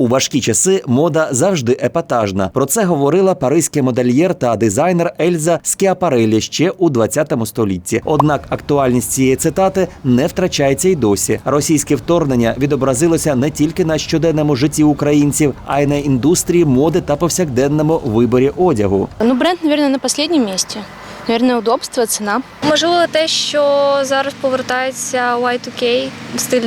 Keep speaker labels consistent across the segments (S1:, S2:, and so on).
S1: У важкі часи мода завжди епатажна. Про це говорила паризький модельєр та дизайнер Ельза Скіапарелі ще у 20 столітті. Однак актуальність цієї цитати не втрачається й досі. Російське вторгнення відобразилося не тільки на щоденному житті українців, а й на індустрії моди та повсякденному виборі одягу.
S2: Ну, бренд, наверное, на последнем месте. Наверное, удобство, цена.
S3: Можливо, те, що зараз повертається Y2K, стиль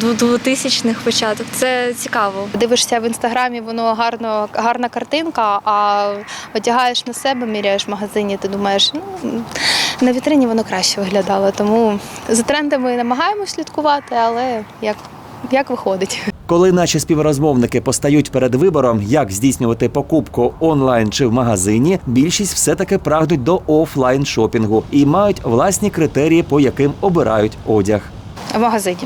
S3: 2000-х початок. Це цікаво.
S4: Дивишся в інстаграмі, воно гарно, гарна картинка, а одягаєш на себе, міряєш в магазині, ти думаєш, ну на вітрині воно краще виглядало. Тому за трендами намагаємося слідкувати, але як, як виходить.
S1: Коли наші співрозмовники постають перед вибором, як здійснювати покупку онлайн чи в магазині, більшість все-таки прагнуть до офлайн шопінгу і мають власні критерії, по яким обирають одяг.
S4: В магазині.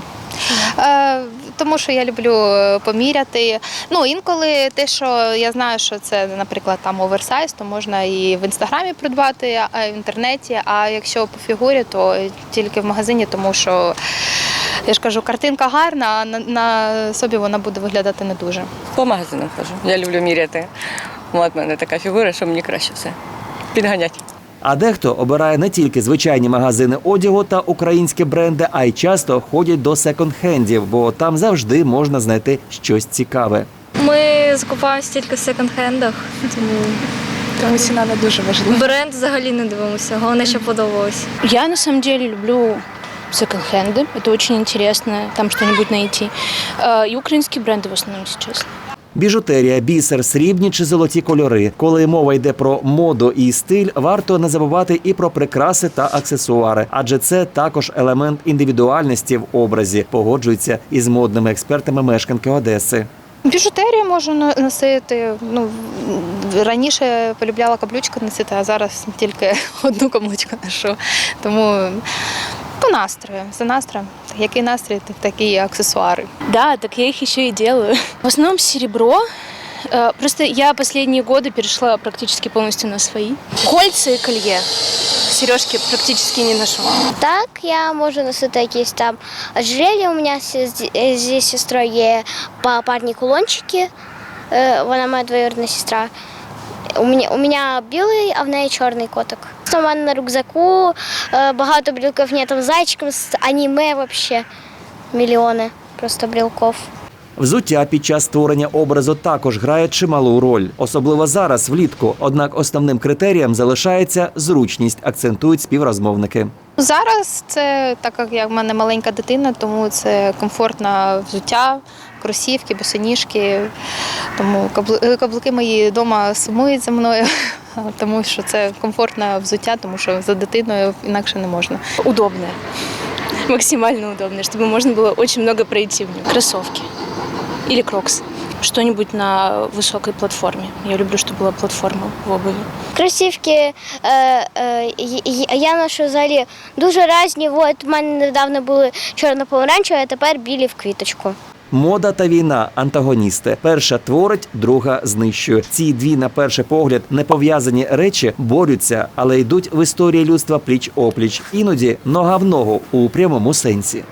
S4: Е, тому що я люблю е, поміряти. Ну, інколи те, що я знаю, що це, наприклад, там оверсайз, то можна і в інстаграмі придбати, а в інтернеті. А якщо по фігурі, то тільки в магазині, тому що я ж кажу, картинка гарна, а на, на собі вона буде виглядати не дуже.
S5: По магазинам хожу. Я люблю міряти. От мене така фігура, що мені краще все. Підганять.
S1: А дехто обирає не тільки звичайні магазини одягу та українські бренди, а й часто ходять до секонд-хендів, бо там завжди можна знайти щось цікаве.
S3: Ми закупаємося тільки в секонд-хендах, тому
S4: Тому ціна не дуже важлива.
S3: бренд взагалі не дивимося. Головне, що подобалось.
S2: Я, на самом деле, люблю секонд-хенды. Это очень интересно, там что-нибудь найти. Э, И украинские бренды в основном, если честно.
S1: Біжутерія, бісер, срібні чи золоті кольори. Коли мова йде про моду і стиль, варто не забувати і про прикраси та аксесуари, адже це також елемент індивідуальності в образі, погоджується із модними експертами мешканки Одеси.
S4: Біжутерію можу но- носити. Ну, раніше полюбляла каблучку носити, а зараз тільки одну каблучку ношу. Тому по настрою, за настроєм. Який настрій, так- такі і аксесуари.
S2: Да, так я их еще и делаю. В основном серебро. Э, Просто я последние годы перешла практически полностью на свои. Кольца и колье. Сережки практически не ношу.
S6: Так, я можу носити якісь там ожерелья. У мене зі з- зі сестрою є па- парні кулончики. Е, Вона моя двоюрідна сестра. У мене, у мене білий, а в неї чорний котик. Мене на рюкзаку е, багато брілків, ні, там зайчиком з аніме взагалі мільйони просто брілков.
S1: Взуття під час створення образу також грає чималу роль, особливо зараз, влітку. Однак основним критерієм залишається зручність, акцентують співрозмовники.
S4: Зараз це так як я в мене маленька дитина, тому це комфортне взуття, кросівки, босоніжки. Тому каблуки мої вдома сумують за мною, тому що це комфортне взуття, тому що за дитиною інакше не можна.
S2: Удобное. Максимально удобное, чтобы можно было очень много пройти в нем. Кроссовки. Или крокс Что-нибудь на высокой платформе. Я люблю, чтобы была платформа в обуви.
S6: Кросівки е, е, й- й- я ношу взагалі дуже різні. От у мене недавно були чорно-помаранчеві, а тепер білі в квіточку.
S1: Мода та війна антагоністи. Перша творить, друга знищує. Ці дві, на перший погляд, не пов'язані речі борються, але йдуть в історії людства пліч опліч. Іноді нога в ногу у прямому сенсі.